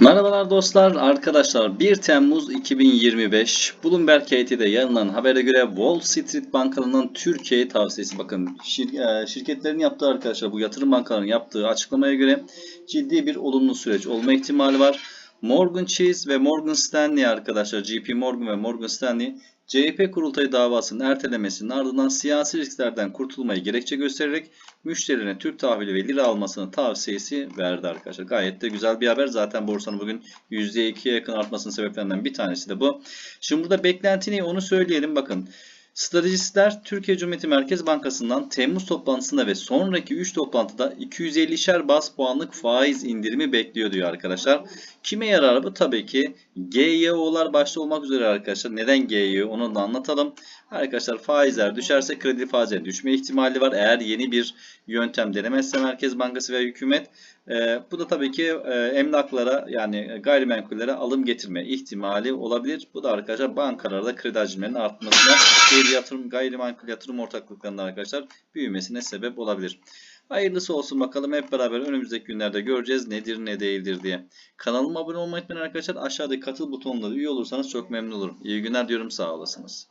Merhabalar dostlar, arkadaşlar 1 Temmuz 2025 Bloomberg KT'de yayınlanan habere göre Wall Street bankalarının Türkiye tavsiyesi bakın şir- e, şirketlerin yaptığı arkadaşlar bu yatırım bankalarının yaptığı açıklamaya göre ciddi bir olumlu süreç olma ihtimali var. Morgan Chase ve Morgan Stanley arkadaşlar JP Morgan ve Morgan Stanley CHP kurultayı davasının ertelemesinin ardından siyasi risklerden kurtulmayı gerekçe göstererek müşterilerine Türk tahvili ve lira almasını tavsiyesi verdi arkadaşlar. Gayet de güzel bir haber. Zaten borsanın bugün %2'ye yakın artmasının sebeplerinden bir tanesi de bu. Şimdi burada beklenti ne onu söyleyelim. Bakın Stratejistler Türkiye Cumhuriyeti Merkez Bankası'ndan Temmuz toplantısında ve sonraki 3 toplantıda 250'şer bas puanlık faiz indirimi bekliyor diyor arkadaşlar. Kime yarar bu? Tabii ki GYO'lar başta olmak üzere arkadaşlar. Neden GYO onu da anlatalım. Arkadaşlar faizler düşerse kredi faizleri düşme ihtimali var. Eğer yeni bir yöntem denemezse Merkez Bankası veya hükümet e, bu da tabii ki e, emlaklara yani gayrimenkullere alım getirme ihtimali olabilir. Bu da arkadaşlar bankalarda kredi hacimlerinin artmasına gayri yatırım gayrimenkul yatırım ortaklıklarında arkadaşlar büyümesine sebep olabilir. Hayırlısı olsun bakalım hep beraber önümüzdeki günlerde göreceğiz nedir ne değildir diye. Kanalıma abone olmayı unutmayın arkadaşlar. Aşağıdaki katıl butonuna da üye olursanız çok memnun olurum. İyi günler diyorum sağ olasınız.